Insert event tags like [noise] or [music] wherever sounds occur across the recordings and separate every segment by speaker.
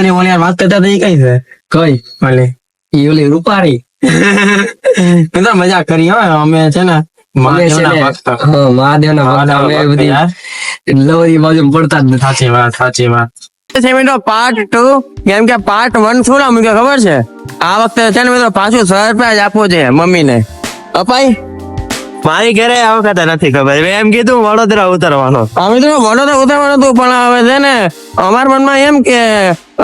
Speaker 1: અને ઓલી વાત કરતા થઈ કઈ છે?
Speaker 2: કઈ?
Speaker 1: ઓલી.
Speaker 2: ઈ ઓલી રૂપારી. [laughs]
Speaker 1: બધા મજા કરી હો અમે છે ને
Speaker 2: અમે અમે
Speaker 3: મારી ઘરે આ વખતે નથી ખબર એમ કીધું વડોદરા ઉતરવાનો.
Speaker 4: મિત્રો વડોદરા ઉતરવાનું હતું પણ હવે છે ને અમારા મનમાં એમ કે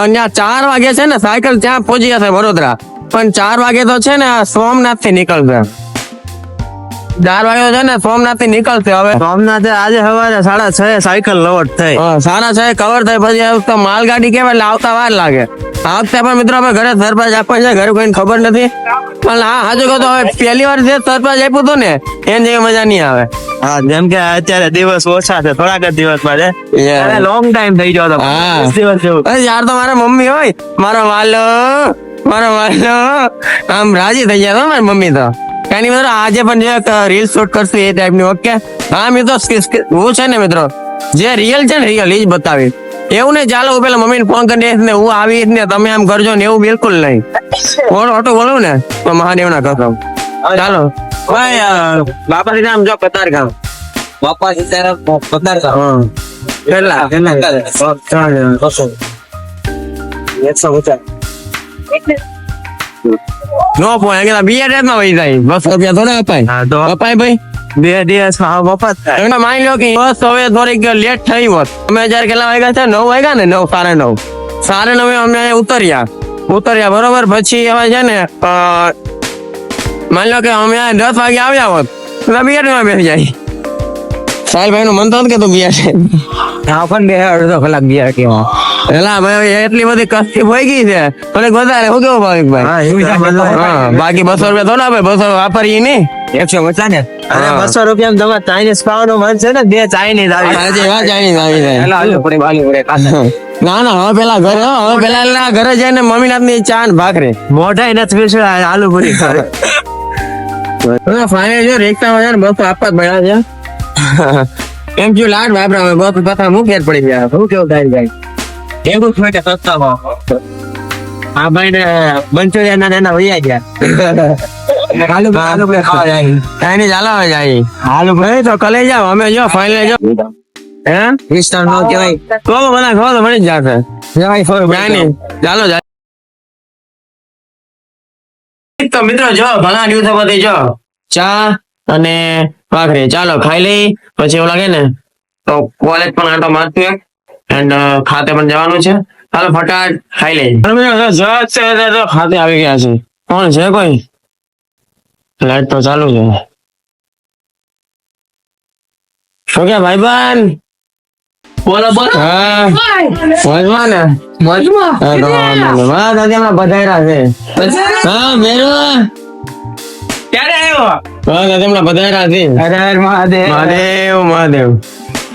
Speaker 4: ત્યાં ચાર વાગે છે ને સાયકલ ત્યાં પહોંચી જશે વડોદરા. પણ ચાર વાગે તો છે ને સોમનાથથી નીકળશે. ચાર વાગે છે ને સોમનાથથી નીકળશે હવે.
Speaker 3: સોમનાથે આજે સવારે સાડા છ સાયકલ લોડ થઈ.
Speaker 4: સાડા છ કવર થાય પછી માલગાડી કેવાય એટલે આવતા વાર લાગે. આ વખતે પણ મિત્રો અમે ઘરે સરપ્રાઈઝ આપવા છે ઘરે કોઈને ખબર નથી. પણ હા હાજુ કહો તો હવે પહેલી વાર જે સરપ્રાઈઝ આપ્યું હતું ને એને જેવી મજા નહીં આવે.
Speaker 3: હા જેમ કે અત્યારે દિવસ ઓછા છે થોડાક જ દિવસમાં છે. લોંગ ટાઈમ થઈ ગયો હતો. દિવસ જેવું.
Speaker 4: યાર તો મારા મમ્મી હોય. મારો વાલો મારો વાલો. આમ રાજી થઈ જાય મારી મમ્મી તો. એની મિત્રો આજે પણ જે રીલ શૂટ કરશું એ ટાઈપની ઓકે હા મિત્રો હું છે ને મિત્રો જે રિયલ છે ને રિયલ એ જ બતાવી એવું નહીં ચાલો હું પેલા મમ્મીને ફોન કરી દઈશ ને હું આવી ને તમે આમ કરજો ને એવું બિલકુલ નહીં. બોલો ઓટો બોલું ને તો મહાદેવ ના કસમ ચાલો. ભાઈ બાપા નામ જો કતાર ગામ.
Speaker 2: બાપા સીતારામ પધાર
Speaker 4: હા. કેટલા? કેટલા?
Speaker 2: એકસો પચાસ.
Speaker 4: નો પોય કે બીજા રેટમાં વહી જાય. બસ રૂપિયા થોડા અપાય. અપાય ભાઈ.
Speaker 3: બે દિવસમાં મફત થાય.
Speaker 4: એમને માની લો કે બસ હવે થોડીક લેટ થઈ હોત. અમે જયારે કેટલા વાગ્યા છે નવ વાગ્યા ને? નવ સાડા નવ. સાડા નવે અમે ઉતર્યા. ઉતર્યા બરોબર. પછી હવે છે ને માની લો કે અમે દસ વાગે આવ્યા હોત તો બિયારમાં બેસી જાય. સાહેબ ભાઈ નું મન તો કે તું બિયાર છે
Speaker 2: હા પણ બે અડધો કલાક બિયાર કેવા
Speaker 4: એલા ભાઈ એટલી બધી કસ્તી હોય ગઈ છે. થોડીક વધારે શું કેવું ભાવિક હા બાકી બસો રૂપિયા તો ના ભાઈ બસો વાપરીએ નહીં.
Speaker 2: એકસો પચાસ ને?
Speaker 3: અને બસો રૂપિયા તમારે ચાઇનીઝ ખાવાનું મન છે ને બે ચાઇનીઝ આવી
Speaker 4: ચાઇનીઝ આવી જાય. ના ના હવે પેલા ઘરે હો, હવે પેલા ઘરે જઈને મમ્મી નાથની ચા ભાખરે ભાખરી.
Speaker 3: મોઢાઈ નથી પીછળ આલુ પૂરી ખાય.
Speaker 4: ફાઇનલ જો રેખતા હોય ને બસ આપવા જ મળ્યા છે. [laughs] એમ જો લાડ વાપરા બસ પાછા હું ફેર પડી ગયા. શું કેવું થાય ભાઈ?
Speaker 2: એવું છે કે સસ્તામાં.
Speaker 3: આ ભાઈ ને મંચુરિયન ના એના વૈયા ગયા.
Speaker 2: આલુ આલુ ખાવા જાય.
Speaker 4: કાંઈ નહીં ચાલો જાય. હાલો ભાઈ. તો કલે જાવ અમે જો ફાઇનલ જો. હે?
Speaker 2: વિસ્તાર નો કહેવાય.
Speaker 4: કહો મને કહો તો મળી જ જશે. ચાલો તો મિત્રો જો ઘણા દિવસો પછી જો. ચા અને ભાખરી. ચાલો ખાઈ લઈ. પછી એવું લાગે ને તો કોલેજ પણ આટો મારતું એક એન્ડ ખાતે પણ જવાનું છે. હાલો ફટાફટ ખાઈ લઈએ જજ છે તો ખાતે આવી ગયા છે. કોણ છે કોઈ? લાઈટ તો ચાલુ છે. શું કે ભાઈબંધ?
Speaker 2: બોલો બોલો.
Speaker 4: હા. મોજમાં ને?
Speaker 2: મજમાં?
Speaker 4: હા, તો પધાર્યા છે. હા મેરો.
Speaker 2: ક્યારે આવ્યો?
Speaker 4: હા દાદી હમણાં બધાયરા છે.
Speaker 2: હર હર મહાદેવ.
Speaker 4: મહાદેવ મહાદેવ.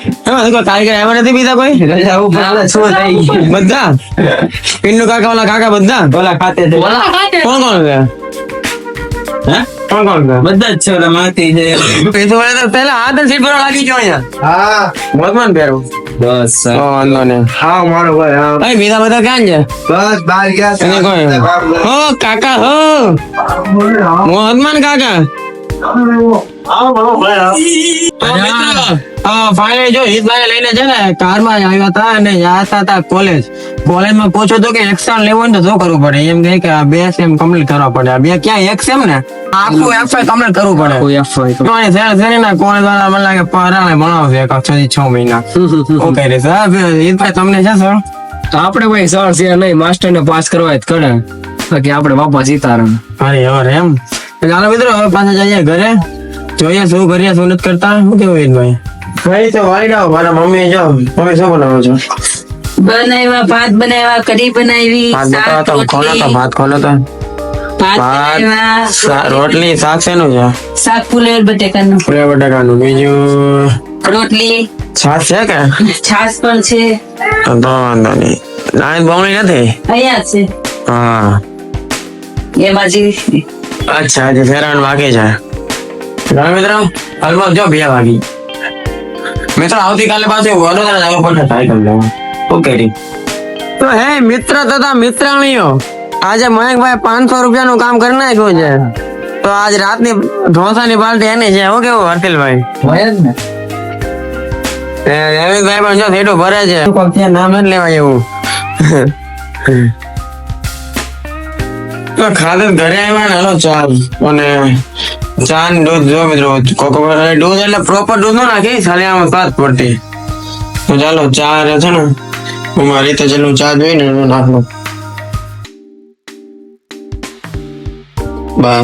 Speaker 4: કોઈ કારીગર આવ્યા નથી બીજા કોઈ?
Speaker 2: રજા ઉપર હાલે શું
Speaker 4: બધા? પિન્નુ કાકા ઓલા કાકા બધા?
Speaker 2: બોલા ખાતે છે. ખાતે?
Speaker 4: કોણ કોણ છે? હે? કોણ કોણ છે?
Speaker 2: બધા જ છે ઓલા છે.
Speaker 4: પૈસો વાળા તો પહેલા હાથ સીટ પર લાગી ગયો અહીંયા.
Speaker 2: હા.
Speaker 4: મોતમાન પહેરવું
Speaker 2: બસ
Speaker 4: વાંધો નહીં.
Speaker 2: હા મારો ભાઈ હા.
Speaker 4: ભાઈ બીજા બધા ક્યાં છે?
Speaker 2: બસ બહાર ગયા
Speaker 4: કોઈ હો કાકા હો. મોહમ્મદ કાકા. ફાઇનલી જો હિતભાઈ લઈને છે ને કારમાં આવ્યા હતા અને જતા હતા કોલેજ કોલેજમાં પૂછો તો કે એક્શન લેવું ને તો શું કરવું પડે? એમ કહે કે આ બે સેમ કમ્પ્લીટ કરવા પડે. બે ક્યાં એક સેમ ને? આખું એફઆઈ કમ્પ્લીટ કરવું પડે.
Speaker 2: તો
Speaker 4: કોણે છે છે કોલેજ વાળા મને લાગે પરાણે ભણાવશે એક છ છ મહિના. ઓકે રે સાહેબ હિતભાઈ તમને છે સર
Speaker 2: તો આપણે ભાઈ સર છે નહીં માસ્ટર ને પાસ કરવા જ કરે બાકી આપણે બાપા સીતારામ.
Speaker 4: અરે યાર એમ? ચાલો મિત્રો હવે પાછા જઈએ ઘરે. જોઈએ શું કરીએ શું નથી કરતા. શું કેવું હિતભાઈ? ભાઈ તો વાળી મારા મમ્મી જો મમ્મી શું બનાવો છો?
Speaker 5: બનાવ્યા ભાત બનાવ્યા કઢી બનાવી
Speaker 4: ભાત તો ખોલો તો ભાત ખોલો તો.
Speaker 5: ભાત
Speaker 4: ભાત
Speaker 5: બનાવ્યા
Speaker 4: શા- રોટલી. શાક શેનું છે?
Speaker 5: શાક ફુલેવર બટેકાનું.
Speaker 4: ફુલે બટાકાનું. બીજું?
Speaker 5: રોટલી.
Speaker 4: છાશ છે કે?
Speaker 5: છાશ પણ છે.
Speaker 4: તો વાંધો નહીં. નાયન બમણી નથી?
Speaker 5: અહીંયા છે.
Speaker 4: હા.
Speaker 5: એમાં
Speaker 4: અચ્છા જે ફેરાન વાગે છે. મિત્રો હાલમાં જો બે વાગી. મિત્રો આવતીકાલે પાછું વડોદરા જવું પડશે. સાયકલ લેવા ઓકે રી તો હે મિત્ર તથા મિત્રાણીઓ આજે મયંકભાઈ પાંચસો રૂપિયાનું કામ કરી નાખ્યું છે. તો આજ રાતની ઢોસાની પાર્ટી એની છે. હું કેવું હર્ષિલભાઈ? પણ જો થેટું ભરે છે. નામ જ લેવાય એવું. તો ખાધે ઘરે આવ્યા ને હાલો ચા અને ચા ને દૂધ જો મિત્રો કોકો દૂધ એટલે પ્રોપર દૂધ નો નાખી, ખાલી આમ પાત પડતી. તો ચાલો ચા રે છે ને, હું મારી રીતે જેટલું ચા જોઈ ને એનું નાખું. બસ.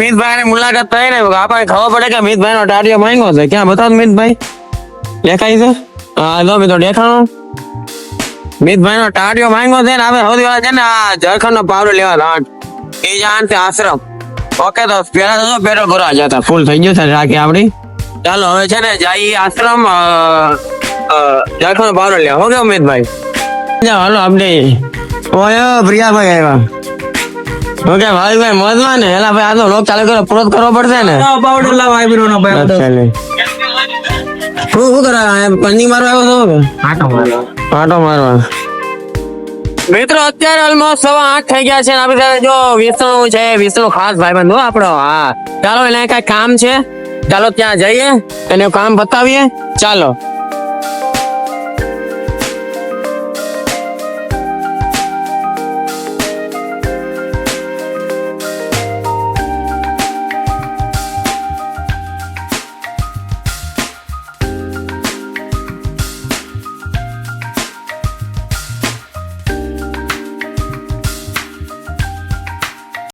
Speaker 4: મિતભાઈ ની મુલાકાત થઈ ને આપણે ખબર પડે કે મિતભાઈ નો ટાટિયો માંગ્યો છે. ક્યાં બતાવો મિતભાઈ? દેખાય છે? હા, લો મિત્રો, દેખાણો. મિતભાઈ નો ટાટિયો માંગ્યો છે ને આપણે સૌથી પહેલા છે ને, આ ઝરખંડ નો પાવડો લેવા લાટ એ છે આશ્રમ. ઓકે તો પેલા તો પેટો ભરવા જતા ફૂલ થઈ ગયું છે રાખી આપડી ચાલો હવે છે ને જઈ આશ્રમ અ, અ, ઝારખંડ નો પાવડો લેવા હો કે જાઓ હાલો આપણે ઓય પ્રિયાભાઈ આવ્યા. ઓકે ભાઈ ભાઈ મોજમાં ને? એલા ભાઈ આ તો લોક ચાલુ કરો પૂરો તો કરવો પડશે ને?
Speaker 1: પાવડર લાવ આઈબ્રો નો ભાઈ
Speaker 4: ચાલે હું શું કરા પંજી મારવા આવ્યો છો? કે
Speaker 2: આટો મારો
Speaker 4: આટો મારવા. મિત્રો, અત્યારે ઓલમોસ્ટ સવા આઠ થઈ ગયા છે આપણી સાથે જો વિષ્ણુ છે, વિષ્ણુ ખાસ ભાઈબંધ હો આપણો. હા. ચાલો, એને કઈ કામ છે. ચાલો, ત્યાં જઈએ. એને કામ બતાવીએ. ચાલો.